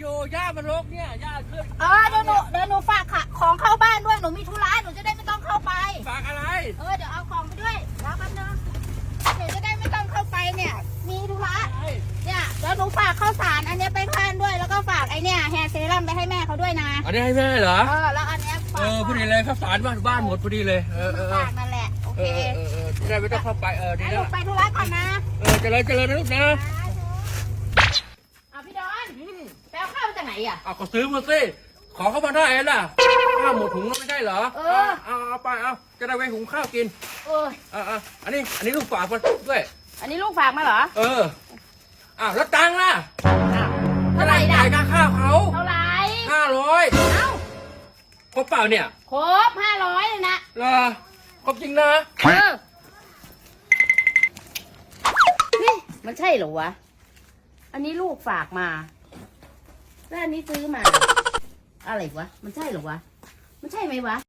หญ้ามันรกเนี่ยหญ้าขึ้นเออเดี๋ยวหนูเดี๋ยวหนูฝากค่ะของเข้าบ้านด้วยหนูมีธุระหนูจะได้ไม่ต้องเข้าไป ฝากอะไร เออเดี๋ยวเอาของไปด้วยแล้วกันนะเดี๋ยวจะได้ไม่ต้องเข้าไปเนี่ย มีธุระเนี่ยเดี๋ยวหนูฝากข้าวสารอันเนี้ยไปทานด้วยแล้วก็ฝากไอเนี่ยแฮร์เซรั่มไปให้แม่เขาด้วยนะ อันนี้ให้แม่เหรอ เออแล้วอันเนี้ยเอฝากอพอดีเลยข้าวสารบ้านบ้านหมดพอดีเลย เออเออเออฝากนั่นแหละโอเอเคอเออเออจะได้ไม่ต้องเข้าไปเออดีให้แล้ลูวกไปธุระก่อนนะ เออเจริญเจริญนะลูกนะเอาพี่ดอน ไปเอาข้าวมาจากไหนอะ เอาก็ซื้อมาสิ ขอเข้ามาได้ล่ะ ข้าวหมดถุงแล้วไม่ใช่เหรอ เออ เอาเอาไปเอาจะได้ไว้หุงข้าวกิน เออเออเอออันนี้ อันนี้ลูกฝากมาด้วย อันนี้ลูกฝากมาเหรอ เออ อ้าวแล้วตังค์ล่ะอ้าวเท่าไหร่จ่าด่ะยค่าข้าวเขาเท่าไหร่ ห้าร้อยเอ้า ครบเปล่าเนี่ยครบห้าร้อยเลยนะ เหรอครบจริงนะ เออ นี่มันใช่เหรอวะ อันนี้ลูกฝากมา แล้วอันนี้ซื้อมา อะไรวะ มันใช่เหรอวะ มันใช่ไหมวะ